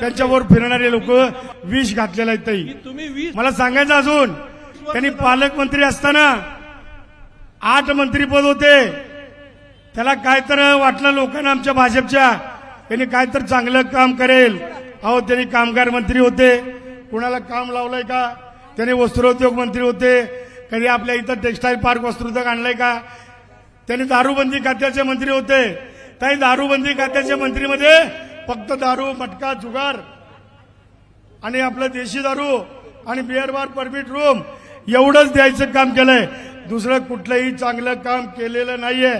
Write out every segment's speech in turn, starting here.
त्यांच्यावर फिरणारे लोक विष घातलेलं आहे ताई. तुम्ही वीस मला सांगायचं अजून त्यांनी पालकमंत्री असताना आठ मंत्रीपद होते. त्याला काय तर वाटलं लोकांना आमच्या भाजपच्या त्यांनी काय तर चांगलं काम करेल. अहो त्यांनी कामगार मंत्री होते. कुणाला काम लावलंय का? त्यांनी वस्त्रोद्योग मंत्री होते. कधी आपल्या इथं टेक्स्टाईल पार्क वस्त्रोद्योग आणलंय का? त्यांनी दारूबंदी खात्याचे मंत्री होते. काही दारूबंदी खात्याच्या मंत्रीमध्ये फक्त दारू मटका जुगार आणि आपलं देशी दारू आणि बिअर बार परमिट रूम एवढंच द्यायचं काम केलंय. दुसरं कुठलंही चांगलं काम केलेलं नाहीये.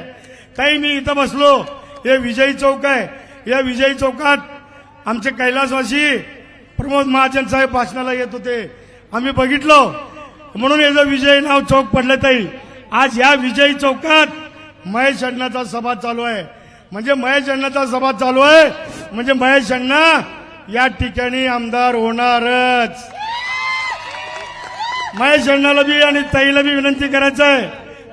काही मी इथं बसलो. हे विजयी चौक आहे. या विजयी चौकात आमचे कैलासवासी प्रमोद महाजन साहेब भाषणाला येत होते. आम्ही बघितलो. म्हणून याचं विजयी नाव चौक पडलं ताई. आज या विजयी चौकात महेश अण्णाचा सभा चालू आहे. म्हणजे महेश अण्णाचा सभा चालू आहे. म्हणजे महेश अण्णा या ठिकाणी आमदार होणारच. महेश अण्णाला बी आणि ताईला बी विनंती करायचं आहे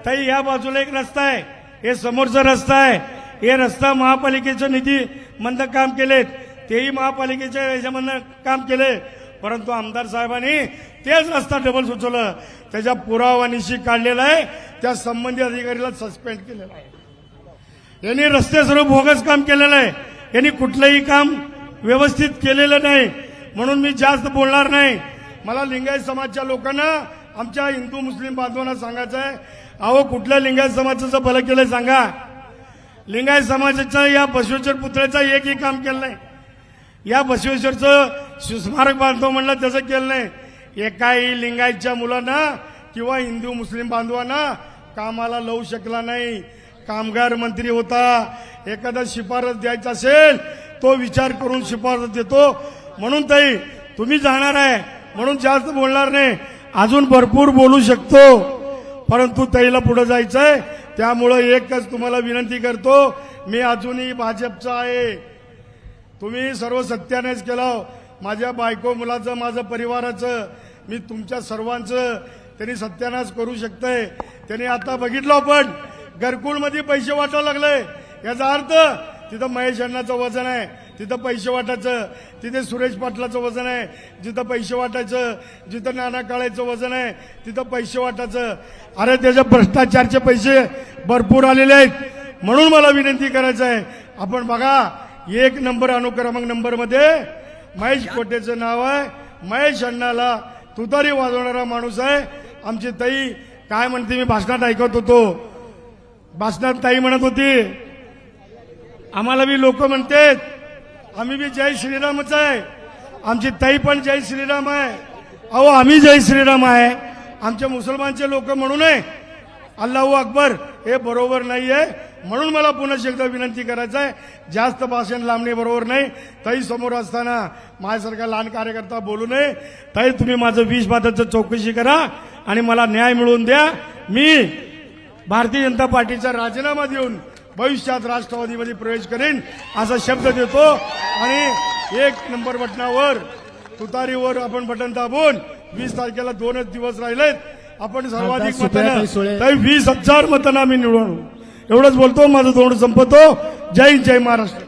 ताई या बाजूला एक रस्ता आहे. हे समोरचा रस्ता आहे. हे रस्ता महापालिकेचं निधी मंद काम केलेत. तेही महापालिकेच्या ह्याच्यामधनं काम केले. परंतु आमदार साहेबांनी तेच रस्ता डबल सुचवलं. त्याच्या पुरावानिशी काढलेला आहे. त्या संबंधित अधिकारीला सस्पेंड केलेला आहे. यांनी रस्ते सर्व बोगस काम केलेलं आहे. यांनी कुठलंही काम व्यवस्थित केलेलं नाही. म्हणून मी जास्त बोलणार नाही. मला लिंगायत समाजच्या लोकांना आमच्या हिंदू मुस्लिम बांधवांना सांगायचं आहे. अहो कुठल्या लिंगायत समाजाचं भलं केलं सांगा. लिंगायत समाजाच्या या बसवेश्वर पुतळ्याचं एकही काम केलं नाही. या बसवेश्वरचं सुस्मारक बांधव म्हणलं त्याचं केलं नाही. एकाही लिंगायतच्या मुलांना किंवा हिंदू मुस्लिम बांधवांना कामाला लावू शकला नाही. कामगार मंत्री होता एखादा शिफारस द्यायचा असेल तो विचार करून शिफारस देतो. म्हणून ताई तुम्ही जाणार आहे म्हणून जास्त बोलणार नाही. अजून भरपूर बोलू शकतो. परंतु ताईला पुढे जायचंय त्यामुळं एकच तुम्हाला विनंती करतो मी अजूनही भाजपचा आहे. तुम्ही सर्व सत्यानेच केलं. माझ्या बायको मुलाचं माझं परिवाराचं मी तुमच्या सर्वांचं त्यांनी सत्यानाश करू शकतंय. त्यांनी आता बघितलं आपण घरकुलमध्ये पैसे वाटायला लागले याचा अर्थ तिथं महेश अण्णाचं वजन आहे तिथं पैसे वाटायचं तिथे सुरेश पाटलाचं वजन आहे जिथं पैसे वाटायचं जिथं नाना काळेचं वजन आहे तिथं पैसे वाटायचं. अरे त्याच्या भ्रष्टाचारचे पैसे भरपूर आलेले आहेत. म्हणून मला विनंती करायचं आहे आपण बघा एक नंबर अनुक्रमांक नंबरमध्ये महेश कोटेचं नाव आहे. महेश अण्णाला तुतारी वाजवणारा माणूस आहे. आमची ताई काय म्हणते मी भाषणात ऐकत होतो. भाषणात ताई म्हणत होती आम्हाला बी लोक म्हणतात आम्ही बी जय श्रीरामच आहे. आमची ताई पण जय श्रीराम आहे. अहो आम्ही जय श्रीराम आहे. आमच्या मुसलमानचे लोक म्हणू नये. अल्लाहू अकबर हे बरोबर नाही आहे म्हणून मला पुन्हा एकदा विनंती करायचं आहे. जास्त भाषण लांबणे बरोबर नाही. ताई समोर असताना माझ्यासारखा लहान कार्यकर्ता बोलू नये. ताई तुम्ही माझं वीस बादाचं चौकशी करा आणि मला न्याय मिळवून द्या. मी भारतीय जनता पार्टीचा राजीनामा देऊन भविष्यात राष्ट्रवादीमध्ये प्रवेश करेन असा शब्द देतो. आणि एक नंबर बटनावर तुतारीवर आपण बटन दाबून वीस तारखेला दोनच दिवस राहिलेत. आपण सर्वाधिक. मतांना वीस हजार मतांना आम्ही निवडून एवढंच बोलतो माझं तोंड संपतो. जय जय महाराष्ट्र.